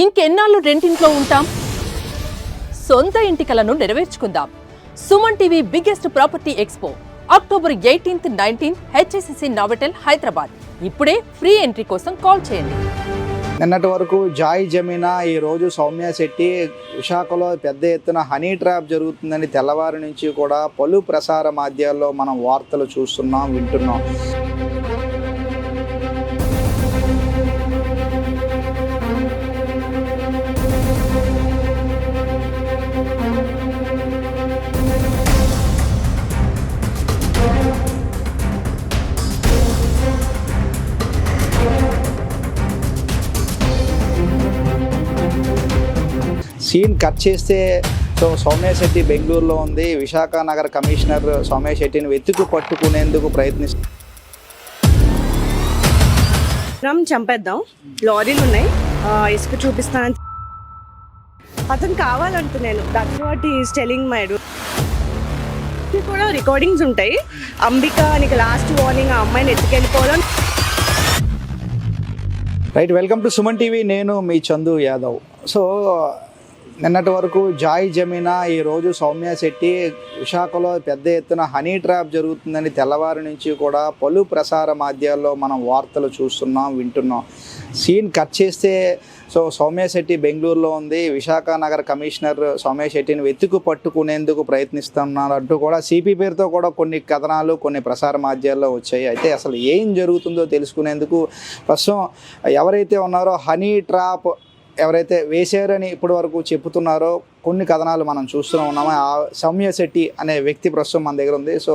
ఇంకెన్నాళ్ళు రెంటింట్లో ఉంటాం? సొంత ఇంటి కలను నెరవేర్చుకుందాం. Suman TV biggest property expo. October eighteenth nineteenth HSCC Novotel Hyderabad. ఇప్పుడే ఫ్రీ ఎంట్రీ కోసం కాల్ చేయండి. నిన్నటి వరకు జాయ్ జమీనా ఈరోజు సౌమ్య శెట్టి విశాఖలో పెద్ద ఎత్తున హనీ ట్రాప్ జరుగుతుందని తెల్లవారి నుంచి కూడా పలు ప్రసార మాధ్యాల్లో మనం వార్తలు చూస్తున్నాం వింటున్నాం. సీన్ కట్ చేస్తే సో సౌమ్య శెట్టి బెంగళూరులో ఉంది. విశాఖ నగర కమిషనర్ సౌమ్య శెట్టిని వెతుకు పట్టుకునేందుకు ప్రయత్నిస్తుంది రామ్ చంపేద్దాం. లారీలు ఉన్నాయి. ఇసుక చూపిస్తానని అతను కావాలంటున్నాను. That's what is telling my కూడా రికార్డింగ్స్ ఉంటాయి. అంబిక నీకు లాస్ట్ వార్నింగ్ ఆ అమ్మాయిని ఎత్తుకెళ్ళిపోవాలని right welcome to Suman TV నేను మీ చందు యాదవ్. సో నిన్నటి వరకు జాయ్ జమీనా ఈరోజు సౌమ్య శెట్టి విశాఖలో పెద్ద ఎత్తున హనీ ట్రాప్ జరుగుతుందని తెల్లవారి నుంచి కూడా పలు ప్రసార మాధ్యాల్లో మనం వార్తలు చూస్తున్నాం వింటున్నాం. సీన్ కట్ చేస్తే సో సౌమ్య శెట్టి బెంగళూరులో ఉంది. విశాఖ నగర కమిషనర్ సౌమ్య శెట్టిని వెతుకు పట్టుకునేందుకు ప్రయత్నిస్తున్నారు అంటూ కూడా సిపి పేరుతో కూడా కొన్ని కథనాలు కొన్ని ప్రసార మాధ్యాల్లో వచ్చాయి. అయితే అసలు ఏం జరుగుతుందో తెలుసుకునేందుకు ప్రస్తుతం ఎవరైతే ఉన్నారో హనీ ట్రాప్ ఎవరైతే వేశారని ఇప్పటి వరకు చెప్పుతున్నారో కొన్ని కథనాలు మనం చూస్తూనే ఉన్నాము? ఆ సౌమ్య శెట్టి అనే వ్యక్తి ప్రస్తుతం మన దగ్గర ఉంది. సో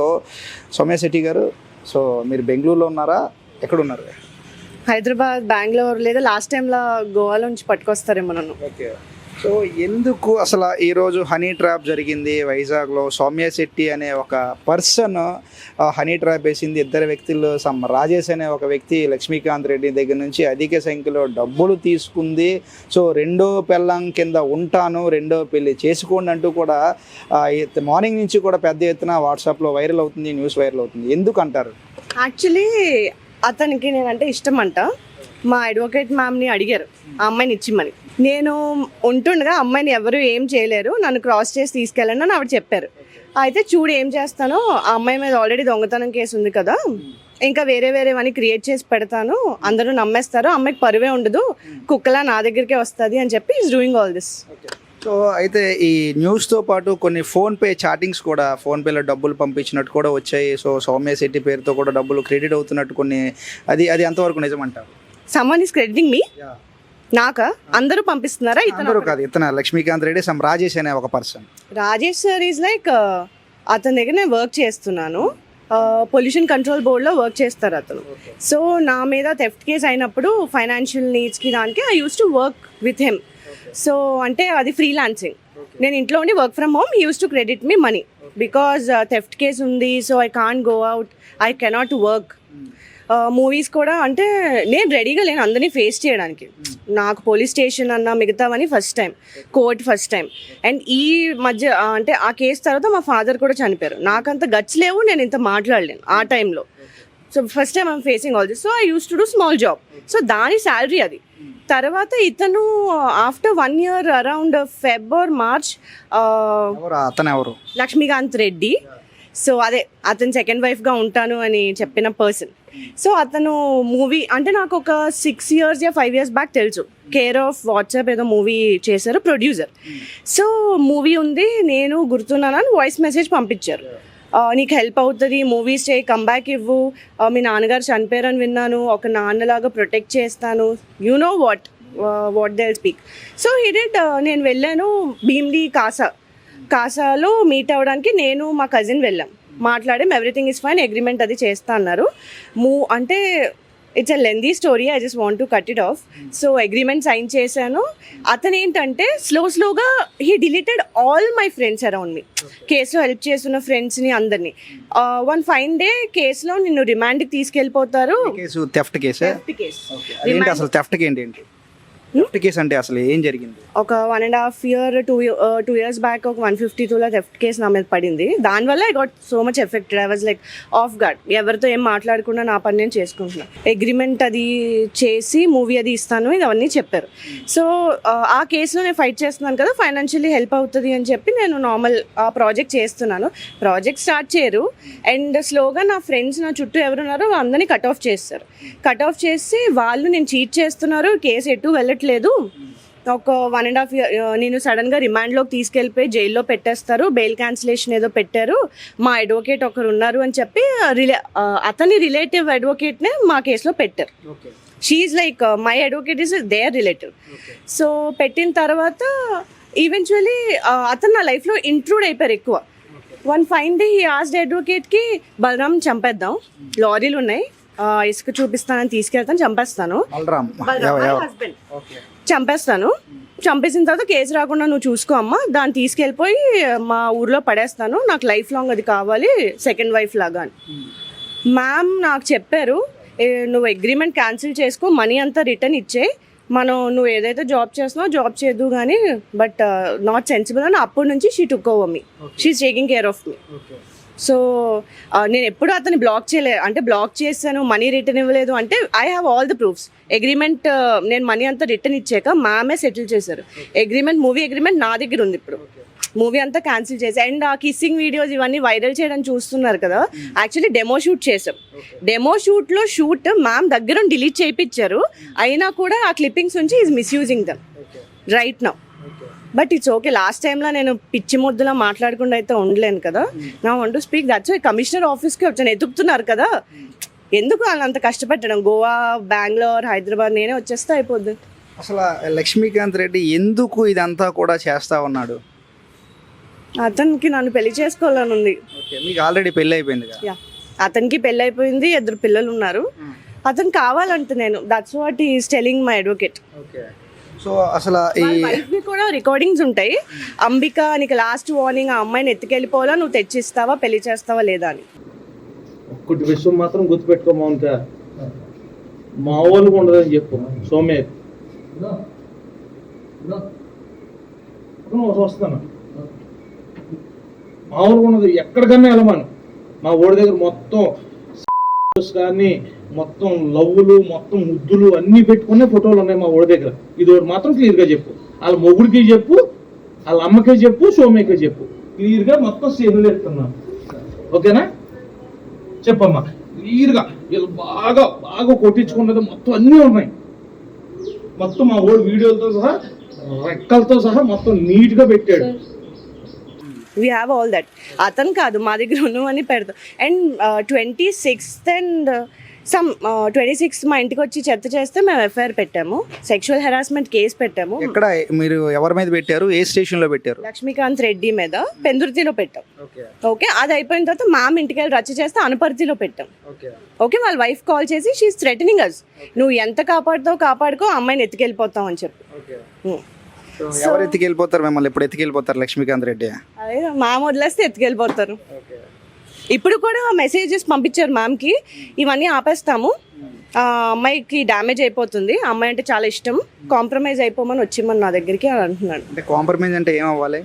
సౌమ్య శెట్టి గారు సో మీరు బెంగళూరులో ఉన్నారా? ఎక్కడ ఉన్నారు హైదరాబాద్ బెంగళూరు లేదా లాస్ట్ టైంలో గోవా నుంచి పట్టుకొస్తారేమో నన్ను. ఓకే. సో ఎందుకు అసలు ఈరోజు హనీ ట్రాప్ జరిగింది? వైజాగ్లో సౌమ్య శెట్టి అనే ఒక పర్సన్ హనీ ట్రాప్ వేసింది. ఇద్దరు వ్యక్తులు సమ్ రాజేష్ అనే ఒక వ్యక్తి లక్ష్మీకాంత్ రెడ్డి దగ్గర నుంచి అధిక సంఖ్యలో డబ్బులు తీసుకుంది. సో రెండో పెళ్ళం కింద ఉంటాను రెండో పెళ్ళి చేసుకోండి అంటూ కూడా మార్నింగ్ నుంచి కూడా పెద్ద ఎత్తున వాట్సాప్లో వైరల్ అవుతుంది న్యూస్ వైరల్ అవుతుంది. ఎందుకు అంటారు? యాక్చువల్లీ అతనికి నేనంటే ఇష్టం అంట. మా అడ్వకేట్ మ్యామ్ని అడిగారు ఆ అమ్మాయిని ఇచ్చిమ్మని. నేను ఉంటుండగా అమ్మాయిని ఎవరు ఏం చేయలేరు నన్ను క్రాస్ చేసి తీసుకెళ్ళండి అని ఆవిడ చెప్పారు. అయితే చూడు ఏం చేస్తానో ఆ అమ్మాయి మీద ఆల్రెడీ దొంగతనం కేసు ఉంది కదా ఇంకా వేరే వేరేవన్నీ క్రియేట్ చేసి పెడతాను అందరూ నమ్మేస్తారు అమ్మాయికి పరువే ఉండదు కుక్కలా నా దగ్గరికే వస్తుంది అని చెప్పి is doing all this so అయితే ఈ న్యూస్తో పాటు కొన్ని ఫోన్పే చాటింగ్స్ కూడా ఫోన్పేలో డబ్బులు పంపించినట్టు కూడా వచ్చాయి. సో సౌమ్య శెట్టి పేరుతో కూడా డబ్బులు క్రెడిట్ అవుతున్నట్టు కొన్ని అది అది ఎంతవరకు నిజమంటారు? సమ్మన్ ఈస్ క్రెడిటింగ్ మీ నాకా? అందరూ పంపిస్తున్నారా ఇతను అందరూ కాదు ఇతను లక్ష్మీకాంత్ రెడ్డి సమ్ రాజేష్ అనే ఒక person Rajesh sir is like అతని దగ్గర నేను వర్క్ చేస్తున్నాను. పొల్యూషన్ కంట్రోల్ బోర్డ్లో వర్క్ చేస్తారు అతను. సో నా మీద థెఫ్ట్ కేస్ అయినప్పుడు ఫైనాన్షియల్ నీడ్స్కి దానికి I use to work with him so అంటే అది ఫ్రీలాన్సింగ్ నేను ఇంట్లో ఉండి work from home use to credit me money because theft case ఉంది so I can't go out I cannot work movies కూడా అంటే నేను రెడీగా లేను అందరినీ ఫేస్ చేయడానికి. నాకు పోలీస్ స్టేషన్ అన్న మిగతావని first time court first time and ఈ మధ్య అంటే ఆ కేసు తర్వాత మా ఫాదర్ కూడా చనిపోయారు. నాకంత గట్స్ లేవు నేను ఇంత మాట్లాడలేను ఆ టైంలో so first time I'm facing all this so I use to do small job so దాని శాలరీ అది. తర్వాత ఇతను after one year around Feb or March ఎవరు? అతను ఎవరు? లక్ష్మీకాంత్ రెడ్డి. సో అదే అతను సెకండ్ వైఫ్గా ఉంటాను అని చెప్పిన పర్సన్ సో అతను మూవీ అంటే నాకు ఒక six years yeah five years back తెలుసు. కేర్ ఆఫ్ వాట్సాప్ ఏదో మూవీ చేశారు ప్రొడ్యూసర్ సో మూవీ ఉంది నేను గుర్తున్నానని వాయిస్ మెసేజ్ పంపించారు. నీకు హెల్ప్ అవుతుంది మూవీస్ చేయి కంబ్యాక్ ఇవ్వు. మీ నాన్నగారు చనిపోయారని విన్నాను ఒక నాన్నలాగా ప్రొటెక్ట్ చేస్తాను. You know what what they speak so he did నేను వెళ్ళాను భీమ్లీ కాసా. కాసాలో మీట్ అవ్వడానికి నేను మా కజిన్ వెళ్ళాం. మాట్లాడాం ఎవ్రీథింగ్ ఇస్ ఫైన్ అగ్రిమెంట్ అది చేస్తా అన్నారు. మూ అంటే it's a lengthy story I just want to cut it off so agreement sign చేశాను. అతను ఏంటంటే స్లో స్లోగా he deleted all my friends around me కేసులో హెల్ప్ చేస్తున్న ఫ్రెండ్స్ని అందరినీ. వన్ ఫైన్ డే కేసులో నిన్ను రిమాండ్కి తీసుకెళ్ళిపోతారు. కేసు థెఫ్ట్ కేసే? కేసు అదేంటి అసలు థెఫ్ట్కి ఏంటి ఏంటి? థెఫ్ట్ కేసు అంటే అసలు ఏం జరిగింది? ఒక one and half year two two years back ఒక వన్ ఫిఫ్టీ టూలో థెఫ్ట్ కేసు నా మీద పడింది. దానివల్ల I got so much affected I was like off guard ఎవరితో ఏం మాట్లాడకుండా నా పని నేను చేసుకుంటున్నా. అగ్రిమెంట్ అది చేసి మూవీ అది ఇస్తాను ఇది అవన్నీ చెప్పారు. సో ఆ కేసులో నేను ఫైట్ చేస్తున్నాను కదా ఫైనాన్షియల్లీ హెల్ప్ అవుతుంది అని చెప్పి నేను నార్మల్ ఆ ప్రాజెక్ట్ చేస్తున్నాను. ప్రాజెక్ట్ స్టార్ట్ చేయరు. అండ్ స్లోగా నా ఫ్రెండ్స్ నా చుట్టూ ఎవరున్నారో అందరినీ కట్ ఆఫ్ చేస్తారు. కట్ ఆఫ్ చేసి వాళ్ళు నేను చీట్ చేస్తున్నారు. కేసు ఎటు వెళ్ళట్లేదు ఒక వన్ అండ్ హాఫ్ ఇయర్ నేను సడన్గా రిమాండ్లోకి తీసుకెళ్ళిపోయి జైల్లో పెట్టేస్తారు. బెయిల్ క్యాన్సిలేషన్ ఏదో పెట్టారు. మా అడ్వకేట్ ఒకరు ఉన్నారు అని చెప్పి రిలే అతని రిలేటివ్ అడ్వకేట్నే మా కేసులో పెట్టారు. Okay she like my advocate is their relative so పెట్టిన తర్వాత ఈవెన్చువలీ అతను నా లైఫ్లో ఇంక్లూడ్ అయిపోయారు ఎక్కువ. వన్ ఫైన్ డే ఈ ఆస్ట్ అడ్వకేట్కి బలరాం చంపేద్దాం. లారీలు ఉన్నాయి. ఆ, ఇసుక చూపిస్తానని తీసుకెళ్తాను చంపేస్తాను. ఓకే. చంపేస్తాను. చంపేసిన తర్వాత కేసు రాకుండా నువ్వు చూసుకో అమ్మా. దాన్ని తీసుకెళ్ళిపోయి మా ఊర్లో పడేస్తాను. నాకు లైఫ్ లాంగ్ అది కావాలి సెకండ్ వైఫ్ లాగా అని. మ్యామ్ నాకు చెప్పారు "ఏ, నువ్వు అగ్రిమెంట్ క్యాన్సిల్ చేసుకో మనీ అంతా రిటర్న్ ఇచ్చే. మనం నువ్వు ఏదైతే జాబ్ చేస్తున్నావు జాబ్ చేయదు కానీ బట్ నాట్ సెన్సిబుల్ అని అప్పటి నుంచి she took over me she taking care of me so నేను ఎప్పుడు అతన్ని బ్లాక్ చేయలేదు అంటే బ్లాక్ చేశాను మనీ రిటర్న్ ఇవ్వలేదు అంటే I have all the proofs agreement నేను మనీ అంతా రిటర్న్ ఇచ్చాక మామే సెటిల్ చేశారు. అగ్రిమెంట్ మూవీ అగ్రిమెంట్ నా దగ్గర ఉంది ఇప్పుడు. మూవీ అంతా క్యాన్సిల్ చేసి అండ్ ఆ కిస్సింగ్ వీడియోస్ ఇవన్నీ వైరల్ చేయడం చూస్తున్నారు కదా. యాక్చువల్లీ డెమో షూట్ చేసాం డెమో షూట్లో షూట్ మ్యామ్ దగ్గర డిలీట్ చేయించారు అయినా కూడా ఆ క్లిప్పింగ్స్ నుంచి is misusing them right now but it's okay last టైంలో నేను పిచ్చి ముద్దులా మాట్లాడకుండా అయితే ఉండలేను కదా. నా want to speak that's commissioner ఆఫీస్కి వచ్చాను. ఎదుగుతున్నారు కదా. ఎందుకు వాళ్ళు అంత కష్టపెట్టడం? గోవా బెంగళూరు హైదరాబాద్ నేనే వచ్చేస్తే అయిపోద్ది. అసలు లక్ష్మీకాంత్ రెడ్డి ఎందుకు ఇదంతా కూడా చేస్తా ఉన్నాడు? అతనికి నన్ను పెళ్ళి చేసుకోవాలని ఉంది. మీకు ఆల్రెడీ పెళ్ళి అయిపోయింది అతనికి పెళ్ళి అయిపోయింది ఇద్దరు పిల్లలు ఉన్నారు. అతను కావాలంట నేను that's what is telling my advocate okay. So అసలు ఈ వైఫ్ని కూడా రికార్డింగ్స్ ఉంటాయి. అంబిక నీకు లాస్ట్ వార్నింగ్ ఆ అమ్మాయిని ఎత్తుకెళ్ళిపోవాలా నువ్వు తెచ్చిస్తావా పెళ్ళి చేస్తావా లేదా అని? ఒక్కటి విషయం మాత్రం గుర్తుపెట్టుకో మౌనిక మా వాళ్ళకు ఉండదని చెప్పు సోమే వస్తాను. మా ఊరికి ఉండదు ఎక్కడికన్నా వెళ్ళమను. మా ఊరి దగ్గర మొత్తం కానీ మొత్తం లవ్వులు మొత్తం ముద్దులు అన్ని పెట్టుకునే ఫోటోలు ఉన్నాయి మా ఊరి దగ్గర. ఇది ఒకటి మాత్రం క్లియర్గా చెప్పు. వాళ్ళ మొగుడికి చెప్పు వాళ్ళ అమ్మకే చెప్పు సోమేకే చెప్పు. క్లియర్గా మొత్తం సేవలు ఎత్తున్నాను ఓకేనా? చెప్పమ్మా. క్లియర్గా వీళ్ళు బాగా బాగా కొట్టించుకున్నది మొత్తం అన్నీ ఉన్నాయి. మొత్తం మా ఓడి వీడియోలతో సహా రెక్కలతో సహా మొత్తం నీట్గా పెట్టాడు. వీ హ్యావ్ ఆల్ దట్ అతను కాదు మా దగ్గర ఉన్నవన్నీ పెడతాం. And twenty sixth and some twenty sixth మా ఇంటికి వచ్చి చెత్త చేస్తే మేము ఎఫ్ఐఆర్ పెట్టాము. సెక్షువల్ హెరాస్మెంట్ కేసు పెట్టాము. ఎక్కడ మీరు ఎవరి మీద పెట్టారు? ఏ స్టేషన్లో పెట్టారు? లక్ష్మీకాంత్ రెడ్డి మీద పెందుర్తిలో పెట్టాం. ఓకే. అది అయిపోయిన తర్వాత మ్యామ్ ఇంటికి వెళ్ళి రచ్చ చేస్తే అనపర్తిలో పెట్టాం. ఓకే. ఓకే? వాళ్ళ వైఫ్ కాల్ చేసి షీఈ్ థ్రెటనింగ్ అస్ నువ్వు ఎంత కాపాడుతావు కాపాడుకో అమ్మాయిని ఎత్తుకెళ్ళిపోతావు అని చెప్పి. ఎవరు ఎత్తుకెళ్ళిపోతారు మిమ్మల్ని? ఎప్పుడు ఎత్తుకెళ్ళిపోతారు లక్ష్మీకాంత్ రెడ్డి? అదే మ్యామ్ వదిలేస్తే ఎత్తుకెళ్ళిపోతారు. ఇప్పుడు కూడా మెసేజెస్ పంపించారు మ్యామ్కి. ఇవన్నీ ఆపేస్తాము. అమ్మాయికి డ్యామేజ్ అయిపోతుంది. అమ్మాయి అంటే చాలా ఇష్టం. కాంప్రమైజ్ అయిపోమని వచ్చిమ్మని నా దగ్గరికి అని అంటున్నాడు. అంటే కాంప్రమైజ్ అంటే ఏం అవ్వాలి?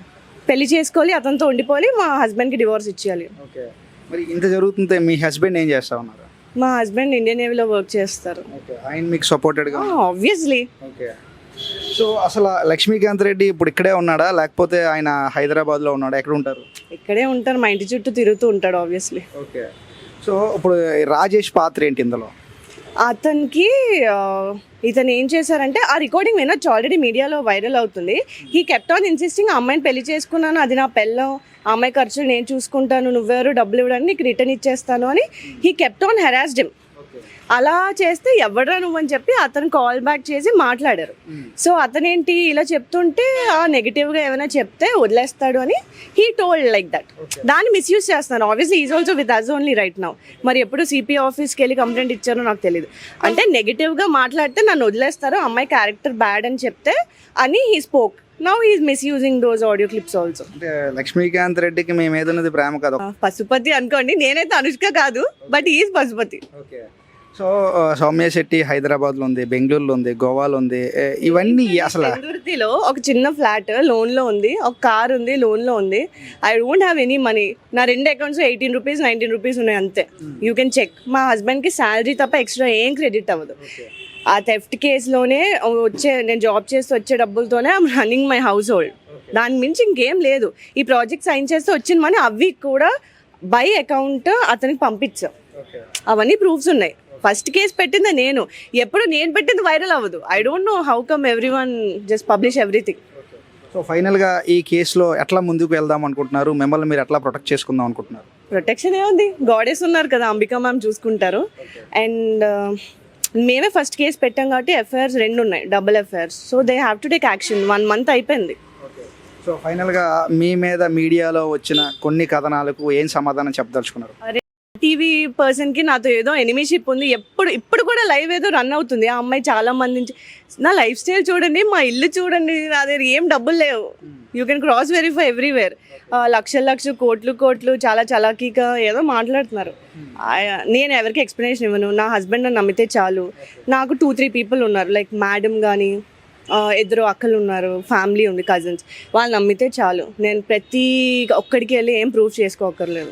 పెళ్ళి చేసుకోవాలి అతనితో ఉండిపోవాలి మా హస్బెండ్కి డివోర్స్ ఇచ్చేయాలి. ఓకే. మరి ఇంత జరుగుతుంటే మీ హస్బెండ్ ఏం చేస్తా ఉన్నారు? మా హస్బెండ్ ఇండియన్ నేవీలో వర్క్ చేస్తారు. ఆయన మీకు సపోర్టెడ్గా ఆబ్వియస్లీ ఓకే. సో అసలు లక్ష్మీకాంత్ రెడ్డి ఇప్పుడు ఇక్కడే ఉన్నాడా? లేకపోతే ఆయన హైదరాబాద్లో ఉన్నాడా? ఎక్కడ ఉంటారు? ఇక్కడే ఉంటారు. మా ఇంటి చుట్టూ తిరుగుతూ ఉంటాడు ఆబ్వియస్లీ ఓకే. సో ఇప్పుడు రాజేష్ పాత్ర ఏంటి ఇందులో? అతనికి ఇతను ఏం చేశారంటే ఆ రికార్డింగ్ వినొచ్చు. ఆల్రెడీ మీడియాలో వైరల్ అవుతుంది. హీ కెప్ట్ ఆన్ ఇన్సిస్టింగ్ అమ్మాయిని పెళ్ళి చేసుకున్నాను. అది నా పెళ్ళం. ఆ అమ్మాయి ఖర్చులు నేను చూసుకుంటాను. నువ్వెవరు? డబ్బులు ఇవ్వడానికి నీకు రిటర్న్ ఇచ్చేస్తాను అని he kept on harassed him అలా చేస్తే ఎవడరా నువ్వు అని చెప్పి అతను కాల్ బ్యాక్ చేసి మాట్లాడారు. సో అతనేంటి ఇలా చెప్తుంటే ఆ నెగిటివ్గా ఏమైనా చెప్తే వదిలేస్తాడు అని హీ టోల్డ్ లైక్ దట్ దాన్ని మిస్యూజ్ చేస్తున్నారు obviously is also with us only right now మరి ఎప్పుడు సిపి ఆఫీస్కి వెళ్ళి కంప్లైంట్ ఇచ్చారో నాకు తెలియదు అంటే నెగిటివ్గా మాట్లాడితే నన్ను వదిలేస్తారు అమ్మాయి క్యారెక్టర్ బ్యాడ్ అని చెప్తే అని he spoke now he's misusing those audio clips also Lakshmikanth రెడ్డికి మేము ఏదన్నది ప్రేమ కదా. పశుపతి అనుకోండి నేనైతే అనుష్క కాదు but is Pashupathi. Okay so Soumya Shetty హైదరాబాద్లో ఉంది బెంగళూరులో ఉంది గోవాలో ఉంది ఇవన్నీ అసలు పెందుర్తిలో ఒక చిన్న ఫ్లాట్ లోన్లో ఉంది ఒక కార్ ఉంది లోన్లో ఉంది. I don't have any money నా రెండు accounts eighteen rupees nineteen rupees ఉన్నాయి అంతే. యూ కెన్ చెక్ మా హస్బెండ్కి శాలరీ తప్ప ఎక్స్ట్రా ఏం క్రెడిట్ అవ్వదు. ఆ థెఫ్ట్ కేసులోనే వచ్చే నేను జాబ్ చేసి వచ్చే డబ్బులతోనే I'm running my household దాని మించి ఇంకేం లేదు. ఈ ప్రాజెక్ట్ సైన్ చేస్తే వచ్చిన మనీ అవి కూడా బై అకౌంట్ అతనికి పంపించాం. అవన్నీ ప్రూఫ్స్ ఉన్నాయి. ఫస్ట్ కేసు పెట్టింది నేను. ఎప్పుడు నేను పెట్టింది వైరల్ అవ్వదు. I don't know how come everyone just publish everything so ఫైనల్గా ఈ కేసులో ఎట్లా ముందుకు వెళ్దాం అనుకుంటున్నారు? మిమ్మల్ని మీరు ఎట్లా ప్రొటెక్ట్ చేసుకుందాం అనుకుంటున్నారు? ప్రొటెక్షన్ ఏముంది గాడెస్ ఉన్నారు కదా అంబికా మ్యామ్ చూసుకుంటారు. అండ్ మేమే ఫస్ట్ కేసు పెట్టాం కాబట్టి ఎఫ్ఐఆర్స్ రెండు ఉన్నాయి. Double FIRs so they have to take action one month అయిపోయింది. సో ఫైనల్గా మీ మీద మీడియాలో వచ్చిన కొన్ని కథనాలకు ఏం సమాధానం చెప్పదలుచుకున్నారు? టీవీ పర్సన్కి నాతో ఏదో ఎనిమిషిప్ ఉంది. ఎప్పుడు ఇప్పుడు కూడా లైవ్ ఏదో రన్ అవుతుంది. ఆ అమ్మాయి చాలా మంది నుంచి నా లైఫ్ స్టైల్ చూడండి మా ఇల్లు చూడండి నా దగ్గర ఏం డబ్బులు లేవు. You can cross verify everywhere లక్షల లక్షలు కోట్లు కోట్లు చాలా చలాకీగా ఏదో మాట్లాడుతున్నారు. ఆ- నేను ఎవరికి ఎక్స్ప్లెనేషన్ ఇవ్వను. నా హస్బెండ్ నన్ను నమ్మితే చాలు. నాకు టూ త్రీ పీపుల్ ఉన్నారు. లైక్ మేడం కానీ ఇద్దరు అక్కలు ఉన్నారు. ఫ్యామిలీ ఉంది కజిన్స్ వాళ్ళు నమ్మితే చాలు. నేను ప్రతి ఒక్కడికి వెళ్ళి ఏం ప్రూఫ్ చేసుకోకర్లేదు.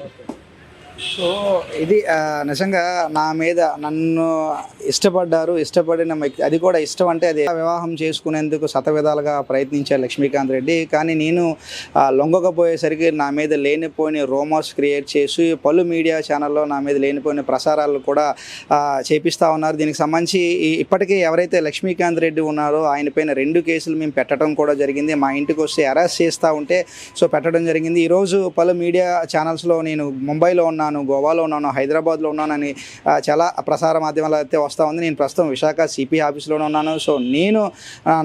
సో ఇది నిజంగా నా మీద నన్ను ఇష్టపడ్డారు ఇష్టపడిన అది కూడా ఇష్టం అంటే అది వివాహం చేసుకునేందుకు శతవిధాలుగా ప్రయత్నించారు లక్ష్మీకాంత్ రెడ్డి. కానీ నేను లొంగకపోయేసరికి నా మీద లేనిపోయిన రోమర్స్ క్రియేట్ చేసి పలు మీడియా ఛానల్లో నా మీద లేనిపోయిన ప్రసారాలు కూడా చేపిస్తూ ఉన్నారు. దీనికి సంబంధించి ఇప్పటికే ఎవరైతే లక్ష్మీకాంత్ రెడ్డి ఉన్నారో ఆయన పైన రెండు కేసులు మేము పెట్టడం కూడా జరిగింది. మా ఇంటికి వస్తే అరెస్ట్ చేస్తూ ఉంటే సో పెట్టడం జరిగింది. ఈరోజు పలు మీడియా ఛానల్స్లో నేను ముంబైలో ఉన్నాను. గోవాలో ఉన్నాను హైదరాబాద్లో ఉన్నానని చాలా ప్రసార మాధ్యమాలు అయితే వస్తూ ఉంది. నేను ప్రస్తుతం విశాఖ సిపి ఆఫీస్లోనే ఉన్నాను. సో నేను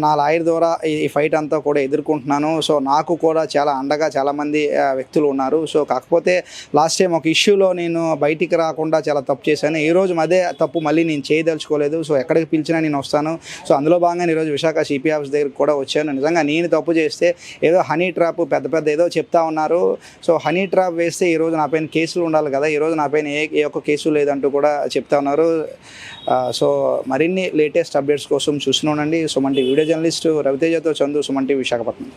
నా లాయర్ ద్వారా ఈ ఫైట్ అంతా కూడా ఎదుర్కొంటున్నాను. సో నాకు కూడా చాలా అండగా చాలామంది వ్యక్తులు ఉన్నారు. సో కాకపోతే లాస్ట్ టైం ఒక ఇష్యూలో నేను బయటికి రాకుండా చాలా తప్పు చేశాను. ఈరోజు అదే తప్పు మళ్ళీ నేను చేయదలుచుకోలేదు. సో ఎక్కడికి పిలిచినా నేను వస్తాను. సో అందులో భాగంగా ఈరోజు విశాఖ సిపి ఆఫీస్ దగ్గరికి కూడా వచ్చాను. నిజంగా నేను తప్పు చేస్తే ఏదో హనీ ట్రాప్ పెద్ద పెద్ద ఏదో చెప్తా ఉన్నారు. సో హనీ ట్రాప్ వేస్తే ఈరోజు నా పైన కేసులు ఉండాలి కదా ఈరోజు నా పైన ఏ ఏ ఒక్క కేసు లేదంటూ కూడా చెప్తా ఉన్నారు. సో మరిన్ని లేటెస్ట్ అప్డేట్స్ కోసం చూస్తూనే ఉండండి. వీడియో జర్నలిస్టు రవితేజతో చందు సుమంటి విశాఖపట్నం.